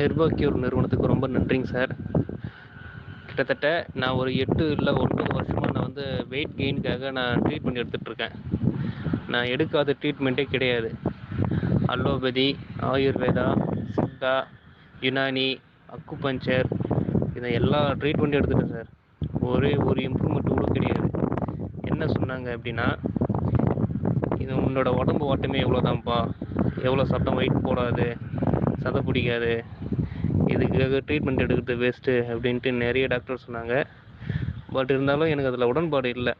ஹெர்பாக்யூர் நிறுவனத்துக்கு ரொம்ப நன்றிங்க சார். கிட்டத்தட்ட நான் ஒரு எட்டு இல்லை ஒன்பது வருஷமாக நான் வந்து வெயிட் கெயினுக்காக நான் ட்ரீட்மெண்ட் எடுத்துகிட்ருக்கேன் நான் எடுக்காத ட்ரீட்மெண்ட்டே கிடையாது. அலோபதி ஆயுர்வேதா சித்தா யுனானி அக்குபஞ்சர் இதை எல்லா ட்ரீட்மெண்ட்டும் எடுத்துட்டேன் சார். ஒரே ஒரு இம்ப்ரூவ்மெண்ட் கூட கிடையாது. என்ன சொன்னாங்க அப்படின்னா இது உன்னோட உடம்பு ஓட்டமே எவ்வளோதான்ப்பா எவ்வளோ சட்டம் வெயிட் போடாது. சதை பிடிக்காது. இதுக்காக ட்ரீட்மெண்ட் எடுக்கிறது வேஸ்ட்டு அப்படின்ட்டு நிறைய டாக்டர் சொன்னாங்க. பட் இருந்தாலும் எனக்கு அதில் உடன்பாடு இல்லை.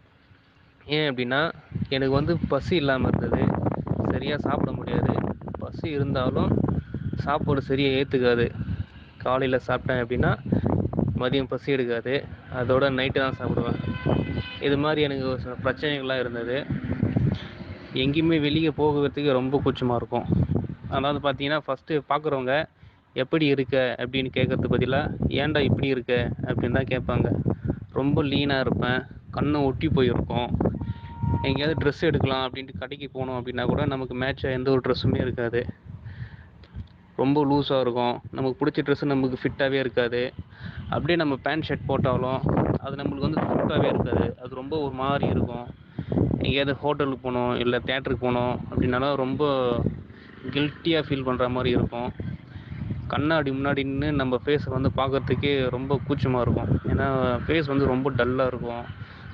ஏன் அப்படின்னா எனக்கு வந்து பசி இல்லாமல் இருந்தது. சரியாக சாப்பிட முடியாது. பசி இருந்தாலும் சாப்பாடு சரியாக ஏற்றுக்காது காலையில் சாப்பிட்டேன் அப்படின்னா மதியம் பசி எடுக்காது. அதோட நைட்டு தான் சாப்பிடுவேன். இது மாதிரி எனக்கு ஒரு சில பிரச்சனைகள்லாம் இருந்தது. எங்கேயுமே வெளியே போகிறதுக்கு ரொம்ப கூச்சமாக இருக்கும். அதாவது பார்த்தீங்கன்னா ஃபஸ்ட்டு பார்க்குறவங்க எப்படி இருக்க? அப்படின்னு கேட்கறது பதிலாக ஏன்டா இப்படி இருக்க? அப்படின்னு தான் கேட்பாங்க. ரொம்ப லீனாக இருப்பேன். கண்ணை ஒட்டி போயிருக்கும். எங்கேயாவது ட்ரெஸ் எடுக்கலாம் அப்படின்ட்டு கடைக்கு போனோம் அப்படின்னா கூட நமக்கு மேட்சாக எந்த ஒரு ட்ரெஸ்ஸுமே இருக்காது. ரொம்ப லூஸாக இருக்கும். நமக்கு பிடிச்ச ட்ரெஸ்ஸு நமக்கு ஃபிட்டாகவே இருக்காது. அப்படியே நம்ம பேண்ட் ஷர்ட் போட்டாலும் அது நம்மளுக்கு வந்து ஃபிட்டாகவே இருக்காது. அது ரொம்ப ஒரு மாதிரி இருக்கும். எங்கேயாவது ஹோட்டலுக்கு போகணும் இல்லை தேட்டருக்கு போகணும் அப்படின்னாலும் ரொம்ப கில்ட்டியாக ஃபீல் பண்ணுற மாதிரி இருக்கும். கண்ணாடி முன்னாடி நின்று நம்ம ஃபேஸை வந்து பார்க்கறதுக்கே ரொம்ப கூச்சமாக இருக்கும். ஏன்னா ஃபேஸ் வந்து ரொம்ப டல்லாக இருக்கும்.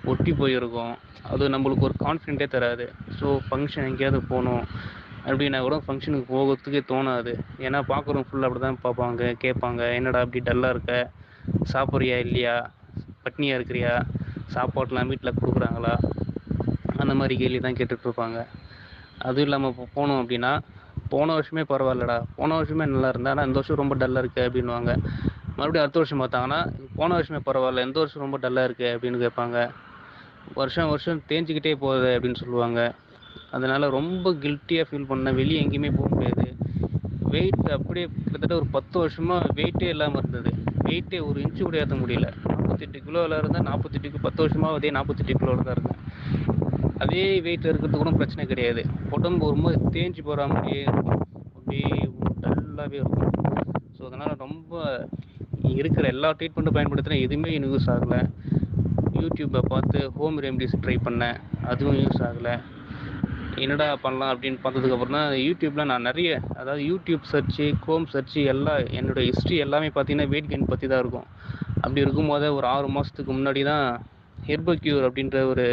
ஒட்டி போயிருக்கும். அது நம்மளுக்கு ஒரு கான்ஃபிடென்ட்டே தராது. ஸோ ஃபங்க்ஷன் எங்கேயாவது போகணும். அப்படின்னா கூட ஃபங்க்ஷனுக்கு போகிறதுக்கே தோணாது. ஏன்னா பார்க்குறவங்க ஃபுல்லாக அப்படி தான் பார்ப்பாங்க கேட்பாங்க. என்னடா அப்படி டல்லாக இருக்க? சாப்பிட்றியா இல்லையா? பட்னியாக இருக்கிறியா? சாப்பாடெலாம் வீட்டில் கொடுக்குறாங்களா? அந்த மாதிரி கேள்வி தான் கேட்டுகிட்டு இருப்பாங்க. அதுவும் இல்லாமல் போனோம் அப்படின்னா போன வருஷமே பரவாயில்லடா. போன வருஷமே நல்லா இருந்தா ஆனால் இந்த வருஷம் ரொம்ப டல்லாக இருக்கு அப்படின்வாங்க மறுபடியும் அடுத்த வருஷம் பார்த்தாங்கன்னா போன வருஷமே பரவாயில்ல. இந்த வருஷம் ரொம்ப டல்லாக இருக்கு அப்படின்னு கேட்பாங்க. வருஷம் வருஷம் தேஞ்சிக்கிட்டே போகுது அப்படின்னு சொல்லுவாங்க. அதனால் ரொம்ப கில்ட்டியாக ஃபீல் பண்ணேன் வெளியே எங்கேயுமே போக முடியாது. வெயிட் அப்படியே கிட்டத்தட்ட ஒரு பத்து வருஷமாக வெயிட்டே இல்லாமல் இருந்தது. வெயிட்டே ஒரு இன்ச்சு கூட ஏற்ற முடியல. நாற்பத்தெட்டு கிலோவில் இருந்தால் நாற்பத்தெட்டு பத்து வருஷமாக அதே நாற்பத்தெட்டு கிலோவில் தான் இருந்தேன். அதே வெயிட்டில் இருக்கிறது கூட பிரச்சனை கிடையாது. உடம்பு ரொம்ப தேஞ்சு போகிற மாதிரியே இருக்கும். அப்படியே டல்லாகவே இருக்கும். ஸோ அதனால் ரொம்ப இருக்கிற எல்லா ட்ரீட்மெண்ட்டும் பயன்படுத்தினேன் எதுவுமே எனக்கு யூஸ் ஆகலை. யூடியூப்பை பார்த்து ஹோம் ரெமடிஸ் ட்ரை பண்ணேன். அதுவும் யூஸ் ஆகலை. என்னடா பண்ணலாம் அப்படின்னு பார்த்ததுக்கப்புறம் தான் யூடியூப்பில் நான் நிறைய அதாவது யூடியூப் சர்ச்சு கோம் சர்ச்சு எல்லாம் என்னோட ஹிஸ்ட்ரி எல்லாமே பார்த்தீங்கன்னா வெயிட் கெயின் பற்றி தான் இருக்கும். அப்படி இருக்கும்போது ஒரு ஆறு மாதத்துக்கு முன்னாடி தான் ஹெர்பக்யூர் அப்படின்ற ஒரு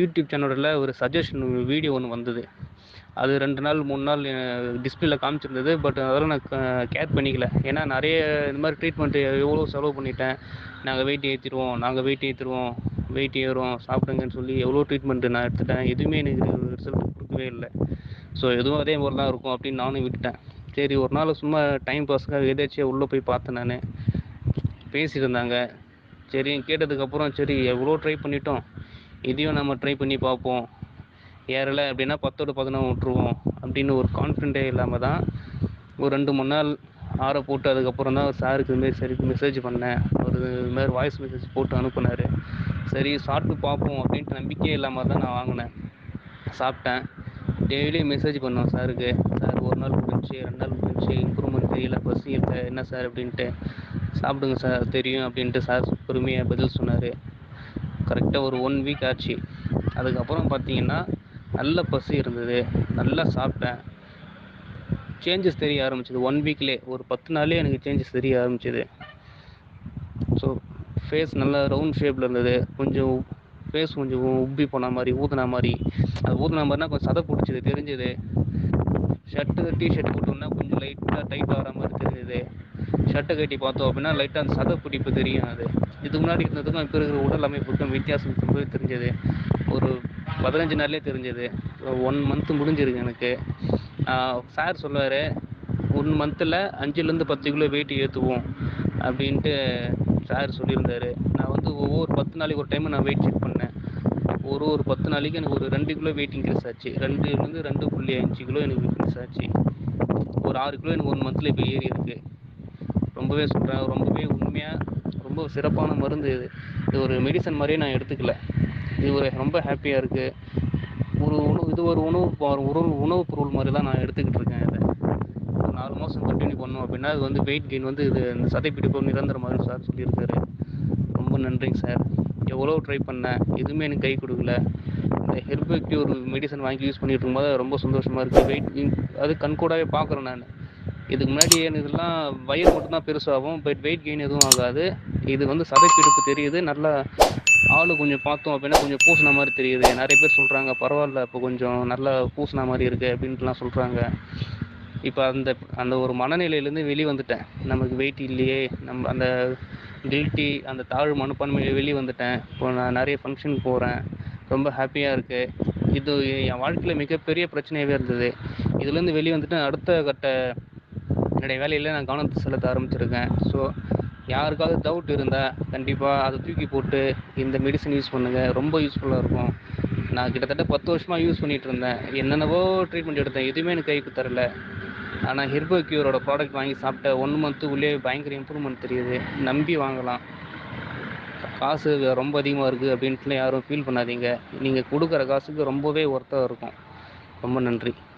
யூடியூப் சேனலில் ஒரு சஜஷன் வீடியோ ஒன்று வந்தது. அது ரெண்டு நாள் மூணு நாள் டிஸ்பிளேல காமிச்சிருந்தது. பட் அதெல்லாம் நான் கேர் பண்ணிக்கல. ஏன்னா நிறைய இந்த மாதிரி ட்ரீட்மெண்ட்டு எவ்வளோ செலவு பண்ணிட்டேன். நாங்கள் வெயிட் ஏற்றிடுவோம் நாங்கள் வெயிட் ஏற்றிடுவோம் வெயிட் ஏறும் சாப்பிடுங்கன்னு சொல்லி எவ்வளோ ட்ரீட்மெண்ட்டு நான் எடுத்துட்டேன். எதுவுமே எனக்கு ரிசல்ட் கொடுக்கவே இல்லை. ஸோ எதுவும் அதே மாதிரி தான் இருக்கும் அப்படின்னு நானும் விட்டுட்டேன். சரி ஒரு நாள் சும்மா டைம் பாஸ்க்காக எதாச்சியாக உள்ளே போய் பார்த்தேன் நான். பேசியிருந்தாங்க சரி கேட்டதுக்கப்புறம் சரி எவ்வளோ ட்ரை பண்ணிட்டோம். இதையும் நம்ம ட்ரை பண்ணி பார்ப்போம். ஏறலை அப்படின்னா பத்தோடு பதினொன்று விட்ருவோம் அப்படின்னு ஒரு கான்ஃபிடென்ட்டே இல்லாமல் தான் ஒரு ரெண்டு மூணு நாள் ஆற போட்டு அதுக்கப்புறம் தான் சாருக்கு இதுமாரி சரி மெசேஜ் பண்ணேன். ஒரு இதுமாதிரி வாய்ஸ் மெசேஜ் போட்டு அனுப்புனார். சரி சாப்பிட்டு பார்ப்போம் அப்படின்ட்டு நம்பிக்கையே இல்லாமல் தான் நான் வாங்கினேன். சாப்பிட்டேன். டெய்லியும் மெசேஜ் பண்ணோம் சாருக்கு சார் ஒரு நாள் முடிஞ்சு ரெண்டு நாள் முடிஞ்சு இம்ப்ரூவ்மெண்ட் தெரியல பசி இல்லை என்ன சார் அப்படின்ட்டு. சாப்பிடுங்க சார் தெரியும் அப்படின்ட்டு சார் பொறுமையாக பதில் சொன்னார். கரெக்டாக ஒரு ஒன் வீக் ஆச்சு. அதுக்கப்புறம் பார்த்தீங்கன்னா நல்ல பசி இருந்தது. நல்லா சாப்பிட்டேன். சேஞ்சஸ் தெரிய ஆரம்பிச்சது. ஒன் வீக்லே ஒரு பத்து நாள்லேயே எனக்கு சேஞ்சஸ் தெரிய ஆரம்பிச்சது. ஸோ ஃபேஸ் நல்லா ரவுண்ட் ஷேப்பில் இருந்தது. கொஞ்சம் ஃபேஸ் கொஞ்சம் உப்பி போன மாதிரி ஊதுன மாதிரி. அது ஊதுன மாதிரினா கொஞ்சம் சதை பிடிச்சது தெரிஞ்சது. ஷர்ட்டு டிஷர்ட் போட்டோம்னா கொஞ்சம் லைட்டாக டைட் ஆகிற மாதிரி தெரிஞ்சது. ஷர்ட்டை கட்டி பார்த்தோம் அப்படின்னா லைட்டாக அந்த சத பிடிப்பு தெரியும் அது. இதுக்கு முன்னாடி இருந்ததுக்கும் இப்போ இருக்கிற உடல் அமைப்புக்கும் வித்தியாசம் ரொம்பவே தெரிஞ்சது. ஒரு பதினஞ்சு நாள்லேயே தெரிஞ்சது. ஒன் மந்த் முடிஞ்சிருக்கு எனக்கு. சார் சொல்லுவார் ஒன் மந்தில் அஞ்சுலேருந்து பத்து கிலோ வெயிட் ஏற்றுவோம் அப்படின்ட்டு சார் சொல்லியிருந்தாரு. நான் வந்து ஒவ்வொரு பத்து நாளைக்கு ஒரு டைம் நான் வெயிட் செக் பண்ணேன். ஒரு ஒரு பத்து நாளைக்கு எனக்கு ஒரு ரெண்டு கிலோ வெயிட் இன்க்ரீஸ் ஆச்சு. ரெண்டுலேருந்து ரெண்டு புள்ளி அஞ்சு கிலோ எனக்கு இன்க்ரீஸ் ஆச்சு. ஒரு ஆறு கிலோ எனக்கு ஒன் மந்தில் இப்போ ஏறி இருக்குது ரொம்பவே சொல்கிறேன் ரொம்பவே உண்மையாக ரொம்ப சிறப்பான மருந்து இது. இது ஒரு மெடிசன் மாதிரியே நான் எடுத்துக்கல. இது ஒரு ரொம்ப ஹாப்பியாக இருக்குது ஒரு உணவு இது ஒரு உணவு ஒரு உணவு உணவுப் பொருள் மாதிரி தான் நான் எடுத்துக்கிட்டு இருக்கேன் இதை. நாலு மாதம் கண்டினியூ பண்ணோம் அப்படின்னா அது வந்து வெயிட் கெயின் வந்து இது இந்த சதைப்பிடிப்பு மாதிரி சார் சொல்லியிருக்காரு. ரொம்ப நன்றிங்க சார் எவ்வளோ ட்ரை பண்ணேன். எதுவுமே எனக்கு கை கொடுக்கல. இந்த ஹெர்பு ஒரு மெடிசன் வாங்கி யூஸ் பண்ணிட்டு இருக்கும்போது ரொம்ப சந்தோஷமாக இருக்குது வெயிட் அது கண்கூடாவே பார்க்குறேன் நான். இதுக்கு முன்னாடி இதெல்லாம் வயிறு மட்டும்தான் பெருசாகும் பட் வெயிட் கெயின் எதுவும் ஆகாது. இது வந்து சதைப்பிடிப்பு தெரியுது. நல்லா ஆள் கொஞ்சம் பார்த்தோம் அப்படின்னா கொஞ்சம் பூசின மாதிரி தெரியுது. நிறைய பேர் சொல்கிறாங்க பரவாயில்ல இப்போ கொஞ்சம் நல்லா பூசின மாதிரி இருக்குது அப்படின்ட்டுலாம் சொல்கிறாங்க இப்போ அந்த அந்த ஒரு மனநிலையிலேருந்து வெளியே வந்துட்டேன் நமக்கு வெயிட் இல்லையே நம்ம அந்த கில்ட்டி அந்த தாழ்வு மனப்பான்மையில வெளியே வந்துட்டேன் இப்போ நான் நிறைய ஃபங்க்ஷனுக்கு போகிறேன் ரொம்ப ஹாப்பியாக இருக்குது இது என் வாழ்க்கையில் மிகப்பெரிய பிரச்சனையாகவே இருந்தது. இதுலேருந்து வெளியே வந்துட்டு அடுத்த கட்ட என்னுடைய வேலையில் நான் கவனத்தை செலுத்த ஆரம்பிச்சிருக்கேன். ஸோ யாருக்காவது டவுட் இருந்தால் கண்டிப்பாக அதை தூக்கி போட்டு இந்த மெடிசன் யூஸ் பண்ணுங்கள் ரொம்ப யூஸ்ஃபுல்லாக இருக்கும். நான் கிட்டத்தட்ட பத்து வருஷமாக யூஸ் பண்ணிகிட்டு இருந்தேன். என்னென்னவோ ட்ரீட்மெண்ட் எடுத்தேன். எதுவுமே எனக்கு கைக்கு தரல. ஆனால் ஹெர்போ கியூரோட ப்ராடக்ட் வாங்கி சாப்பிட்ட ஒன் மந்த்துக்குள்ளே பயங்கர இம்ப்ரூவ்மெண்ட் தெரியுது. நம்பி வாங்கலாம். காசு ரொம்ப அதிகமாக இருக்குது அப்படின்ட்டுலாம் யாரும் ஃபீல் பண்ணாதீங்க. நீங்கள் கொடுக்குற காசுக்கு ரொம்பவே ஒர்த்தாக இருக்கும். ரொம்ப நன்றி.